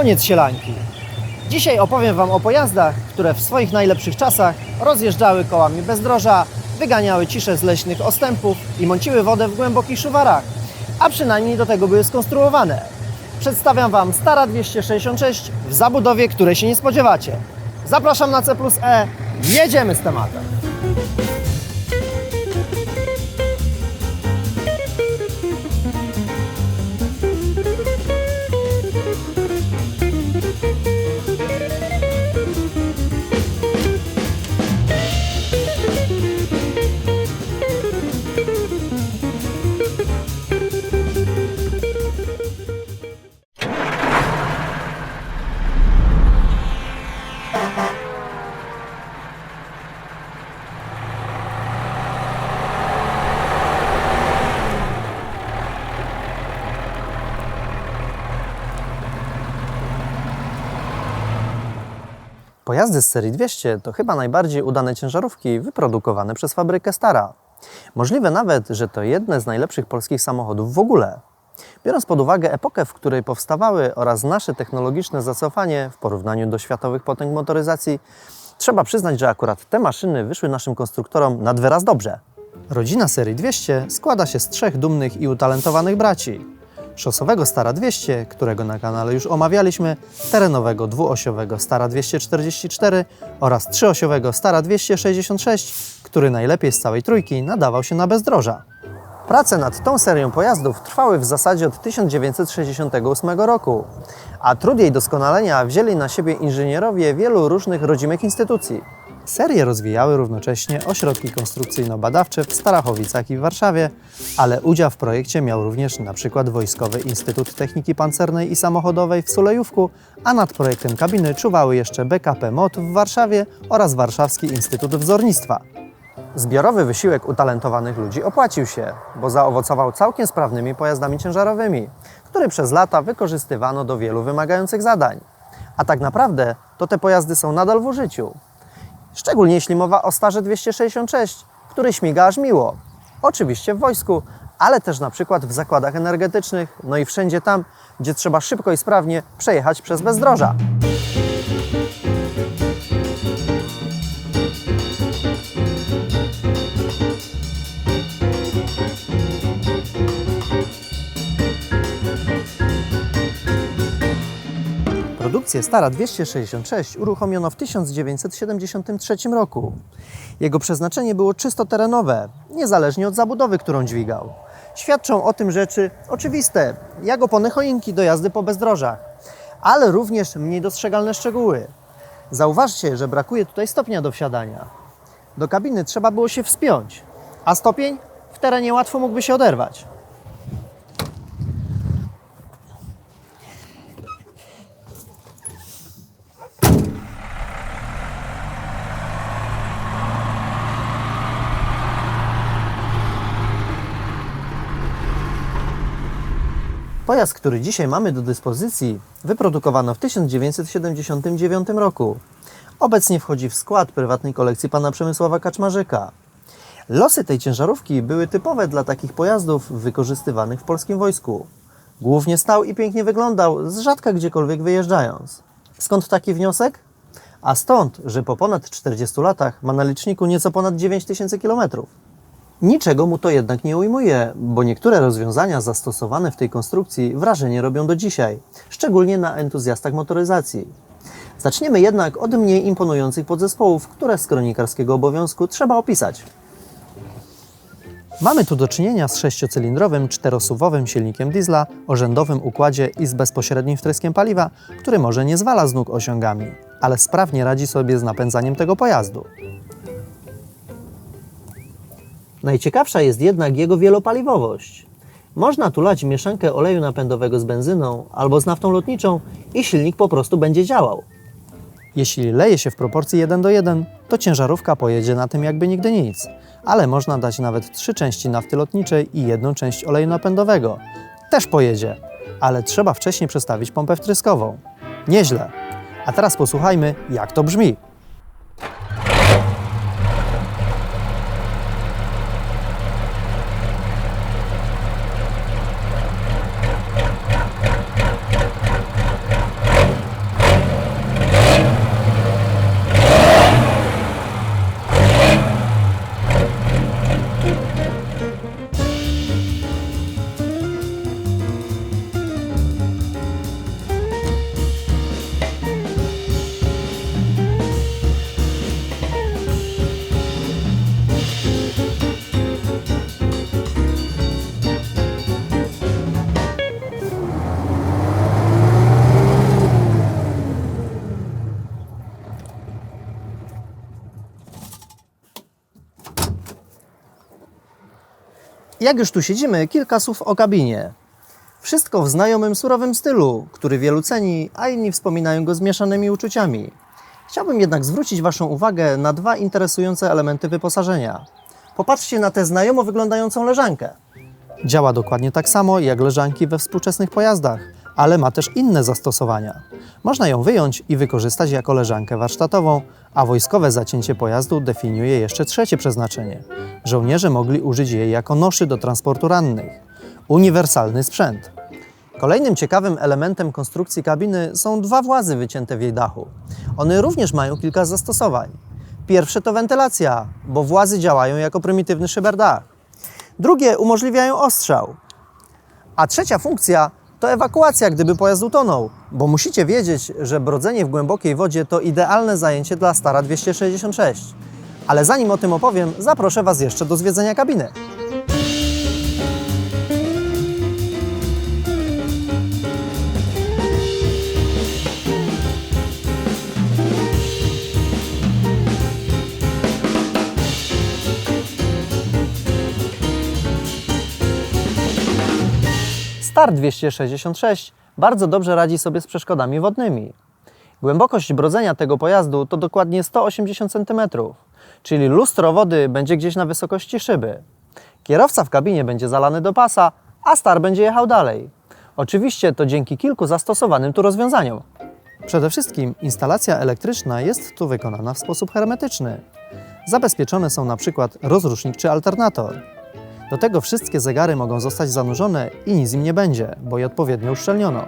Koniec sielanki. Dzisiaj opowiem Wam o pojazdach, które w swoich najlepszych czasach rozjeżdżały kołami bezdroża, wyganiały ciszę z leśnych ostępów i mąciły wodę w głębokich szuwarach, a przynajmniej do tego były skonstruowane. Przedstawiam Wam Stara 266 w zabudowie, której się nie spodziewacie. Zapraszam na C E, jedziemy z tematem. Pojazdy z serii 200 to chyba najbardziej udane ciężarówki wyprodukowane przez fabrykę Stara. Możliwe nawet, że to jedne z najlepszych polskich samochodów w ogóle. Biorąc pod uwagę epokę, w której powstawały oraz nasze technologiczne zacofanie w porównaniu do światowych potęg motoryzacji, trzeba przyznać, że akurat te maszyny wyszły naszym konstruktorom nad wyraz dobrze. Rodzina serii 200 składa się z trzech dumnych i utalentowanych braci szosowego Stara 200, którego na kanale już omawialiśmy, terenowego dwuosiowego Stara 244 oraz trzyosiowego Stara 266, który najlepiej z całej trójki nadawał się na bezdroża. Prace nad tą serią pojazdów trwały w zasadzie od 1968 roku, a trud jej doskonalenia wzięli na siebie inżynierowie wielu różnych rodzimych instytucji. Serię rozwijały równocześnie ośrodki konstrukcyjno-badawcze w Starachowicach i w Warszawie, ale udział w projekcie miał również np. Wojskowy Instytut Techniki Pancernej i Samochodowej w Sulejówku, a nad projektem kabiny czuwały jeszcze BKP MOT w Warszawie oraz Warszawski Instytut Wzornictwa. Zbiorowy wysiłek utalentowanych ludzi opłacił się, bo zaowocował całkiem sprawnymi pojazdami ciężarowymi, które przez lata wykorzystywano do wielu wymagających zadań. A tak naprawdę to te pojazdy są nadal w użyciu. Szczególnie jeśli mowa o starze 266, który śmiga aż miło. Oczywiście w wojsku, ale też na przykład w zakładach energetycznych, no i wszędzie tam, gdzie trzeba szybko i sprawnie przejechać przez bezdroża. Produkcję Stara 266 uruchomiono w 1973 roku. Jego przeznaczenie było czysto terenowe, niezależnie od zabudowy, którą dźwigał. Świadczą o tym rzeczy oczywiste, jak opony choinki do jazdy po bezdrożach, ale również mniej dostrzegalne szczegóły. Zauważcie, że brakuje tutaj stopnia do wsiadania. Do kabiny trzeba było się wspiąć, a stopień w terenie łatwo mógłby się oderwać. Pojazd, który dzisiaj mamy do dyspozycji, wyprodukowano w 1979 roku. Obecnie wchodzi w skład prywatnej kolekcji pana Przemysława Kaczmarzyka. Losy tej ciężarówki były typowe dla takich pojazdów wykorzystywanych w polskim wojsku. Głównie stał i pięknie wyglądał, z rzadka gdziekolwiek wyjeżdżając. Skąd taki wniosek? A stąd, że po ponad 40 latach ma na liczniku nieco ponad 9000 kilometrów. Niczego mu to jednak nie ujmuje, bo niektóre rozwiązania zastosowane w tej konstrukcji wrażenie robią do dzisiaj, szczególnie na entuzjastach motoryzacji. Zaczniemy jednak od mniej imponujących podzespołów, które z kronikarskiego obowiązku trzeba opisać. Mamy tu do czynienia z sześciocylindrowym, czterosuwowym silnikiem diesla o rzędowym układzie i z bezpośrednim wtryskiem paliwa, który może nie zwala z nóg osiągami, ale sprawnie radzi sobie z napędzaniem tego pojazdu. Najciekawsza jest jednak jego wielopaliwowość. Można tu lać mieszankę oleju napędowego z benzyną albo z naftą lotniczą i silnik po prostu będzie działał. Jeśli leje się w proporcji 1 do 1, to ciężarówka pojedzie na tym jakby nigdy nic, ale można dać nawet trzy części nafty lotniczej i jedną część oleju napędowego. Też pojedzie, ale trzeba wcześniej przestawić pompę wtryskową. Nieźle. A teraz posłuchajmy, jak to brzmi. Jak już tu siedzimy, kilka słów o kabinie. Wszystko w znajomym, surowym stylu, który wielu ceni, a inni wspominają go z mieszanymi uczuciami. Chciałbym jednak zwrócić Waszą uwagę na dwa interesujące elementy wyposażenia. Popatrzcie na tę znajomo wyglądającą leżankę. Działa dokładnie tak samo jak leżanki we współczesnych pojazdach, ale ma też inne zastosowania. Można ją wyjąć i wykorzystać jako leżankę warsztatową, a wojskowe zacięcie pojazdu definiuje jeszcze trzecie przeznaczenie. Żołnierze mogli użyć jej jako noszy do transportu rannych. Uniwersalny sprzęt. Kolejnym ciekawym elementem konstrukcji kabiny są dwa włazy wycięte w jej dachu. One również mają kilka zastosowań. Pierwsze to wentylacja, bo włazy działają jako prymitywny szyberdach. Drugie umożliwiają ostrzał. A trzecia funkcja to ewakuacja, gdyby pojazd utonął, bo musicie wiedzieć, że brodzenie w głębokiej wodzie to idealne zajęcie dla Stara 266. Ale zanim o tym opowiem, zaproszę Was jeszcze do zwiedzenia kabiny. Star 266 bardzo dobrze radzi sobie z przeszkodami wodnymi. Głębokość brodzenia tego pojazdu to dokładnie 180 cm, czyli lustro wody będzie gdzieś na wysokości szyby. Kierowca w kabinie będzie zalany do pasa, a Star będzie jechał dalej. Oczywiście to dzięki kilku zastosowanym tu rozwiązaniom. Przede wszystkim instalacja elektryczna jest tu wykonana w sposób hermetyczny. Zabezpieczone są na przykład rozrusznik czy alternator. Do tego wszystkie zegary mogą zostać zanurzone i nic im nie będzie, bo je odpowiednio uszczelniono.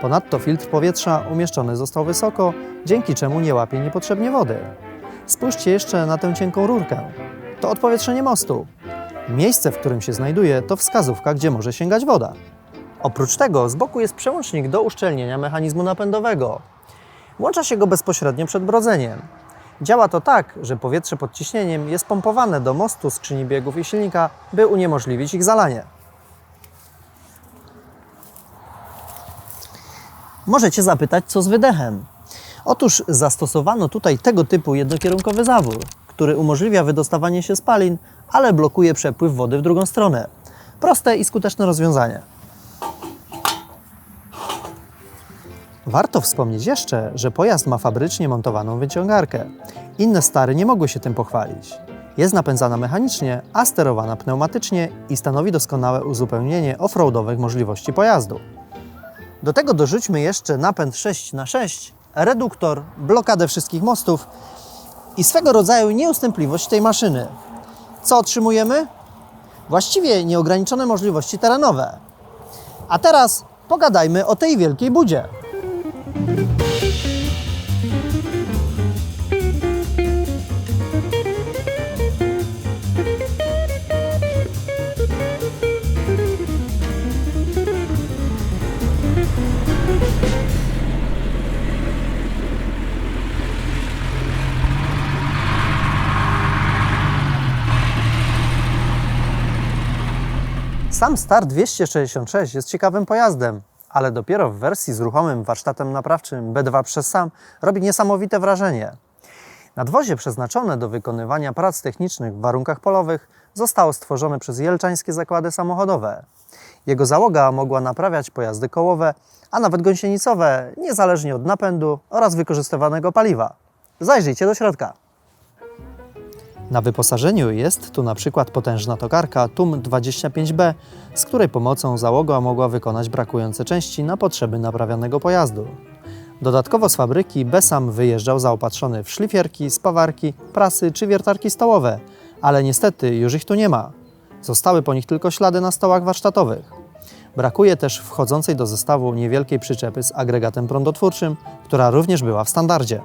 Ponadto filtr powietrza umieszczony został wysoko, dzięki czemu nie łapie niepotrzebnie wody. Spójrzcie jeszcze na tę cienką rurkę. To odpowietrzenie mostu. Miejsce, w którym się znajduje, to wskazówka, gdzie może sięgać woda. Oprócz tego z boku jest przełącznik do uszczelnienia mechanizmu napędowego. Włącza się go bezpośrednio przed brodzeniem. Działa to tak, że powietrze pod ciśnieniem jest pompowane do mostu, skrzyni biegów i silnika, by uniemożliwić ich zalanie. Możecie zapytać, co z wydechem. Otóż zastosowano tutaj tego typu jednokierunkowy zawór, który umożliwia wydostawanie się spalin, ale blokuje przepływ wody w drugą stronę. Proste i skuteczne rozwiązanie. Warto wspomnieć jeszcze, że pojazd ma fabrycznie montowaną wyciągarkę. Inne stary nie mogły się tym pochwalić. Jest napędzana mechanicznie, a sterowana pneumatycznie i stanowi doskonałe uzupełnienie offroadowych możliwości pojazdu. Do tego dorzućmy jeszcze napęd 6x6, reduktor, blokadę wszystkich mostów i swego rodzaju nieustępliwość tej maszyny. Co otrzymujemy? Właściwie nieograniczone możliwości terenowe. A teraz pogadajmy o tej wielkiej budzie. Sam Star 266 jest ciekawym pojazdem, ale dopiero w wersji z ruchomym warsztatem naprawczym B2 przez SAM robi niesamowite wrażenie. Nadwozie przeznaczone do wykonywania prac technicznych w warunkach polowych zostało stworzone przez jelczańskie zakłady samochodowe. Jego załoga mogła naprawiać pojazdy kołowe, a nawet gąsienicowe, niezależnie od napędu oraz wykorzystywanego paliwa. Zajrzyjcie do środka. Na wyposażeniu jest tu na przykład potężna tokarka TUM 25B, z której pomocą załoga mogła wykonać brakujące części na potrzeby naprawianego pojazdu. Dodatkowo z fabryki Besam wyjeżdżał zaopatrzony w szlifierki, spawarki, prasy czy wiertarki stołowe, ale niestety już ich tu nie ma. Zostały po nich tylko ślady na stołach warsztatowych. Brakuje też wchodzącej do zestawu niewielkiej przyczepy z agregatem prądotwórczym, która również była w standardzie.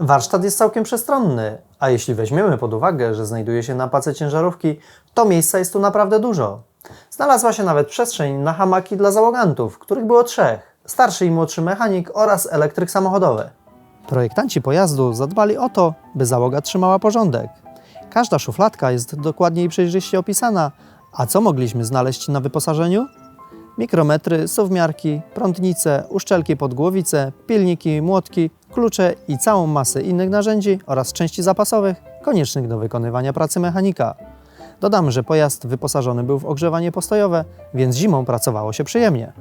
Warsztat jest całkiem przestronny, a jeśli weźmiemy pod uwagę, że znajduje się na pace ciężarówki, to miejsca jest tu naprawdę dużo. Znalazła się nawet przestrzeń na hamaki dla załogantów, których było trzech: starszy i młodszy mechanik oraz elektryk samochodowy. Projektanci pojazdu zadbali o to, by załoga trzymała porządek. Każda szufladka jest dokładnie i przejrzyście opisana, a co mogliśmy znaleźć na wyposażeniu? Mikrometry, suwmiarki, prądnice, uszczelki pod głowicę, pilniki, młotki, klucze i całą masę innych narzędzi oraz części zapasowych koniecznych do wykonywania pracy mechanika. Dodam, że pojazd wyposażony był w ogrzewanie postojowe, więc zimą pracowało się przyjemnie.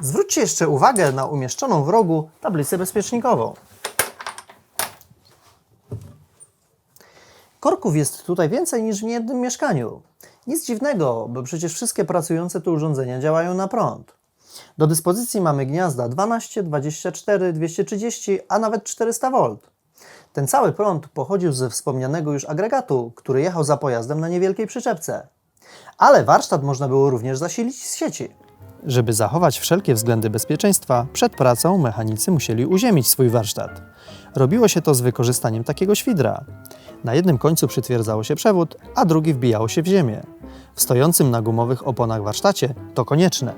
Zwróćcie jeszcze uwagę na umieszczoną w rogu tablicę bezpiecznikową. Korków jest tutaj więcej niż w niejednym mieszkaniu. Nic dziwnego, bo przecież wszystkie pracujące tu urządzenia działają na prąd. Do dyspozycji mamy gniazda 12, 24, 230, a nawet 400 V. Ten cały prąd pochodził ze wspomnianego już agregatu, który jechał za pojazdem na niewielkiej przyczepce. Ale warsztat można było również zasilić z sieci. Żeby zachować wszelkie względy bezpieczeństwa, przed pracą mechanicy musieli uziemić swój warsztat. Robiło się to z wykorzystaniem takiego świdra. Na jednym końcu przytwierdzało się przewód, a drugi wbijało się w ziemię. W stojącym na gumowych oponach warsztacie to konieczne.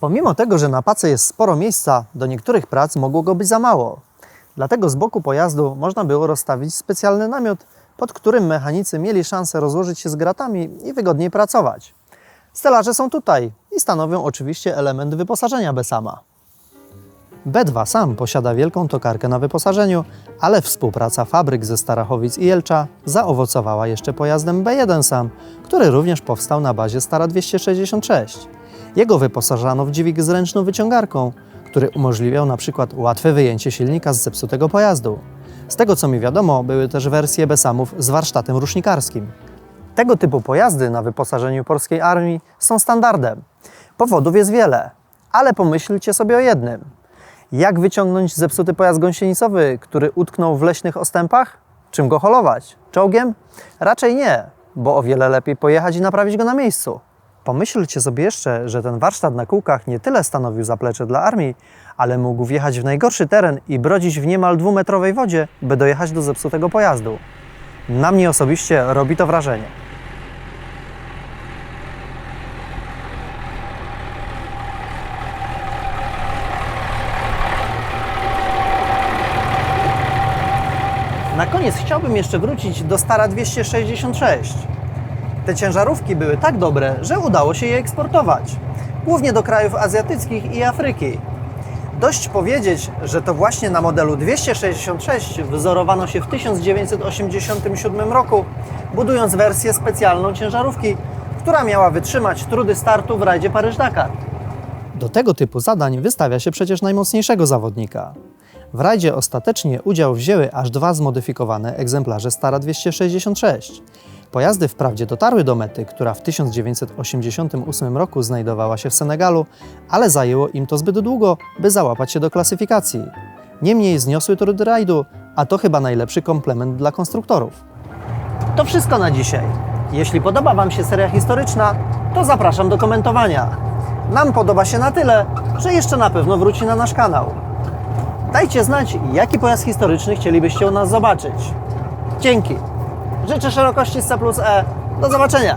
Pomimo tego, że na pace jest sporo miejsca, do niektórych prac mogło go być za mało. Dlatego z boku pojazdu można było rozstawić specjalny namiot, pod którym mechanicy mieli szansę rozłożyć się z gratami i wygodniej pracować. Stelaże są tutaj i stanowią oczywiście element wyposażenia Besama. B2 sam posiada wielką tokarkę na wyposażeniu, ale współpraca fabryk ze Starachowic i Jelcza zaowocowała jeszcze pojazdem B1 sam, który również powstał na bazie Stara 266. Jego wyposażano w dźwig z ręczną wyciągarką, który umożliwiał na przykład łatwe wyjęcie silnika z zepsutego pojazdu. Z tego co mi wiadomo, były też wersje Besamów z warsztatem rusznikarskim. Tego typu pojazdy na wyposażeniu polskiej armii są standardem. Powodów jest wiele, ale pomyślcie sobie o jednym. Jak wyciągnąć zepsuty pojazd gąsienicowy, który utknął w leśnych ostępach? Czym go holować? Czołgiem? Raczej nie, bo o wiele lepiej pojechać i naprawić go na miejscu. Pomyślcie sobie jeszcze, że ten warsztat na kółkach nie tyle stanowił zaplecze dla armii, ale mógł wjechać w najgorszy teren i brodzić w niemal dwumetrowej wodzie, by dojechać do zepsutego pojazdu. Na mnie osobiście robi to wrażenie. Na koniec chciałbym jeszcze wrócić do Stara 266. Te ciężarówki były tak dobre, że udało się je eksportować, głównie do krajów azjatyckich i Afryki. Dość powiedzieć, że to właśnie na modelu 266 wzorowano się w 1987 roku, budując wersję specjalną ciężarówki, która miała wytrzymać trudy startu w rajdzie Paryż-Dakar. Do tego typu zadań wystawia się przecież najmocniejszego zawodnika. W rajdzie ostatecznie udział wzięły aż dwa zmodyfikowane egzemplarze Stara 266. Pojazdy wprawdzie dotarły do mety, która w 1988 roku znajdowała się w Senegalu, ale zajęło im to zbyt długo, by załapać się do klasyfikacji. Niemniej zniosły trudy rajdu, a to chyba najlepszy komplement dla konstruktorów. To wszystko na dzisiaj. Jeśli podoba Wam się seria historyczna, to zapraszam do komentowania. Nam podoba się na tyle, że jeszcze na pewno wróci na nasz kanał. Dajcie znać, jaki pojazd historyczny chcielibyście u nas zobaczyć. Dzięki. Życzę szerokości C plus E. Do zobaczenia.